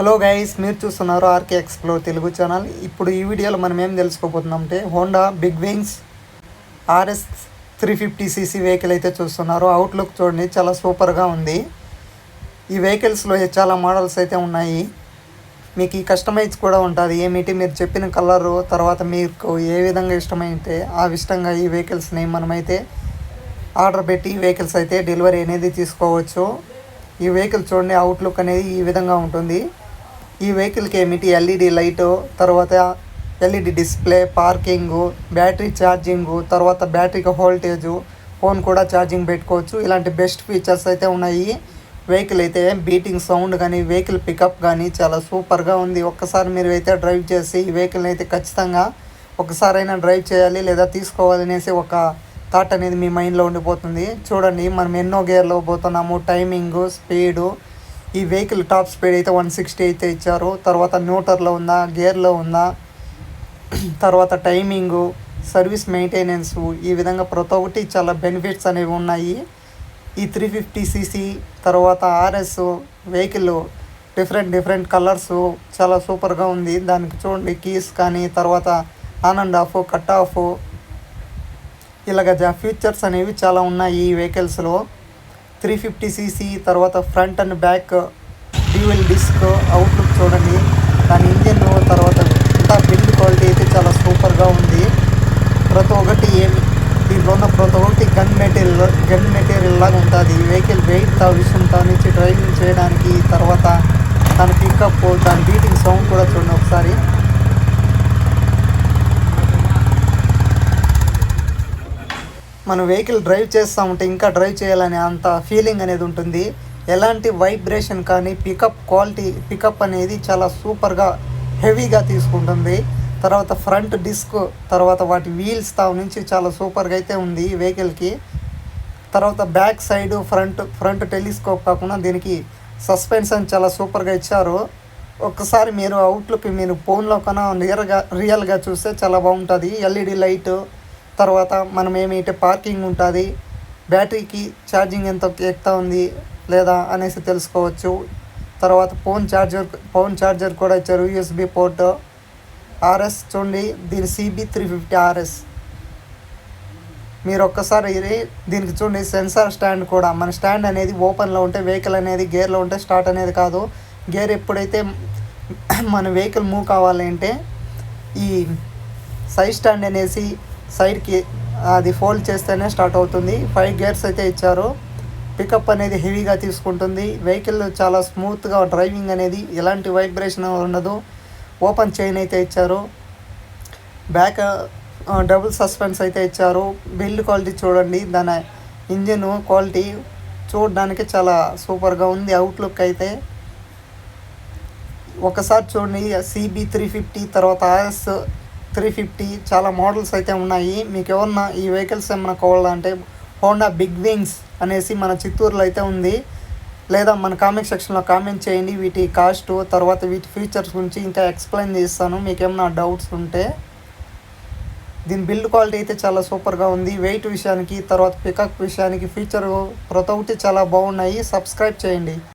Hello guys మీరు చూస్తున్నారు RK explore Telugu channel. ఇప్పుడు ఈ వీడియోలో మనం ఏం తెలుసుకోబోతున్నాం అంటే Honda big wings RS three fifty CC vehicle అయితే చూస్తున్నారు. అవుట్లుక్ చూడండి చాలా సూపర్గా ఉంది. ఈ వెహికల్స్లో చాలా మోడల్స్ అయితే ఉన్నాయి. మీకు ఈ కస్టమైజ్ కూడా ఉంటుంది. ఏమిటి? మీరు చెప్పిన కలరు తర్వాత మీకు ఏ విధంగా ఇష్టమైతే ఆ ఇష్టంగా ఈ వెహికల్స్ని మనమైతే ఆర్డర్ పెట్టి ఈ వెహికల్స్ అయితే డెలివరీ అనేది తీసుకోవచ్చు. ఈ వెహికల్ చూడండి అవుట్లుక్ అనేది ఈ విధంగా ఉంటుంది. ఈ వెహికల్కి ఏమిటి? ఎల్ఈడి లైటు తర్వాత LED display parking battery charging తర్వాత బ్యాటరీకి వోల్టేజు ఫోన్ కూడా ఛార్జింగ్ పెట్టుకోవచ్చు. ఇలాంటి బెస్ట్ ఫీచర్స్ అయితే ఉన్నాయి. వెహికల్ అయితే బీటింగ్ సౌండ్ కానీ వెహికల్ పికప్ కానీ చాలా సూపర్గా ఉంది. ఒక్కసారి మీరు అయితే డ్రైవ్ చేసి ఈ వెహికల్ని అయితే ఖచ్చితంగా ఒకసారైనా డ్రైవ్ చేయాలి లేదా తీసుకోవాలనేసి ఒక థాట్ అనేది మీ మైండ్లో ఉండిపోతుంది. చూడండి మనం ఎన్నో గేర్లో పోతున్నాము. టైమింగు స్పీడు ఈ వెహికల్ టాప్ స్పీడ్ అయితే వన్ సిక్స్టీ అయితే ఇచ్చారు. తర్వాత న్యూటర్లో ఉందా గేర్లో ఉందా తర్వాత టైమింగు సర్వీస్ మెయింటెనెన్స్ ఈ విధంగా ప్రతి ఒక్కటి చాలా బెనిఫిట్స్ అనేవి ఉన్నాయి. ఈ త్రీ ఫిఫ్టీ సీసీ తర్వాత RS vehicle different different colours చాలా సూపర్గా ఉంది. దానికి చూడండి కీస్ కానీ తర్వాత on and off cut off ఇలాగ ఫీచర్స్ అనేవి చాలా ఉన్నాయి ఈ వెహికల్స్లో. త్రీ ఫిఫ్టీ సీసీ తర్వాత front and back dual disc outlook చూడండి. దాని ఇంజిన్ తర్వాత అంతా బిల్డ్ క్వాలిటీ అయితే చాలా సూపర్గా ఉంది. ప్రతి ఒక్కటి ఏమి దీంట్లో ఉన్న ప్రతి ఒక్కటి గన్ మెటీరియల్ గన్ మెటీరియల్ లాగా ఉంటుంది. వెహికల్ వెయిట్ తా విషయం నుంచి డ్రైవింగ్ చేయడానికి తర్వాత దాని పికప్ దాని బీటింగ్ సౌండ్ కూడా చూడండి ఒకసారి. మనం వెహికల్ డ్రైవ్ చేస్తూ ఉంటే ఇంకా డ్రైవ్ చేయాలనే అంత ఫీలింగ్ అనేది ఉంటుంది. ఎలాంటి వైబ్రేషన్ కానీ పికప్ క్వాలిటీ పికప్ అనేది చాలా సూపర్గా హెవీగా తీసుకుంటుంది. తర్వాత ఫ్రంట్ డిస్క్ తర్వాత వాటి వీల్స్ తా నుంచి చాలా సూపర్గా అయితే ఉంది ఈ వెహికల్కి తర్వాత back side front front telescope కాకుండా దీనికి సస్పెన్షన్ చాలా సూపర్గా ఇచ్చారు. ఒక్కసారి మీరు అవుట్లుక్ మీరు ఫోన్లో కన్నా నియర్గా రియల్గా చూస్తే చాలా బాగుంటుంది. ఎల్ఈడి లైట్ తర్వాత మనం ఏమైతే పార్కింగ్ ఉంటుంది బ్యాటరీకి ఛార్జింగ్ ఎంత ఎక్కుతా ఉంది లేదా అనేసి తెలుసుకోవచ్చు. తర్వాత ఫోన్ ఛార్జర్ ఫోన్ ఛార్జర్ కూడా ఇచ్చారు యూఎస్బి పోర్ట్. ఆర్ఎస్ చూడండి దీని సిబి త్రీ ఫిఫ్టీ ఆర్ఎస్. మీరు ఒక్కసారి ఇది దీనికి చూడండి సెన్సార్ స్టాండ్ కూడా. మన స్టాండ్ అనేది ఓపెన్లో ఉంటే వెహికల్ అనేది గేర్లో ఉంటే స్టార్ట్ అనేది కాదు. గేర్ ఎప్పుడైతే మన వెహికల్ మూవ్ కావాలంటే ఈ సైడ్ స్టాండ్ అనేసి సైడ్కి అది ఫోల్డ్ చేస్తేనే స్టార్ట్ అవుతుంది. ఫైవ్ గేర్స్ అయితే ఇచ్చారు. పికప్ అనేది హెవీగా తీసుకుంటుంది. వెహికల్ చాలా స్మూత్గా డ్రైవింగ్ అనేది ఎలాంటి వైబ్రేషన్ ఉండదు. ఓపెన్ చైన్ అయితే ఇచ్చారు. బ్యాక్ డబుల్ సస్పెన్స్ అయితే ఇచ్చారు. బిల్డ్ క్వాలిటీ చూడండి. దాని ఇంజిన్ క్వాలిటీ చూడడానికి చాలా సూపర్గా ఉంది. అవుట్లుక్ అయితే ఒకసారి చూడండి. సిబి త్రీ ఫిఫ్టీ తర్వాత ఆర్ఎస్ త్రీ ఫిఫ్టీ చాలా మోడల్స్ అయితే ఉన్నాయి మీకు ఎవరన్నా ఈ వెహికల్స్ ఏమైనా కావాలంటే హోండా బిగ్ వింగ్స్ అనేసి మన చిత్తూరులో అయితే ఉంది లేదా మన కామెంట్ సెక్షన్లో కామెంట్ చేయండి వీటి కాస్ట్ తర్వాత వీటి ఫీచర్స్ గురించి ఇంకా ఎక్స్ప్లెయిన్ చేస్తాను మీకు ఏమైనా డౌట్స్ ఉంటే దీని బిల్డ్ క్వాలిటీ అయితే చాలా సూపర్గా ఉంది వెయిట్ విషయానికి తర్వాత పికప్ విషయానికి ఫీచర్ ప్రతి ఒక్కటి చాలా బాగున్నాయి సబ్స్క్రైబ్ చేయండి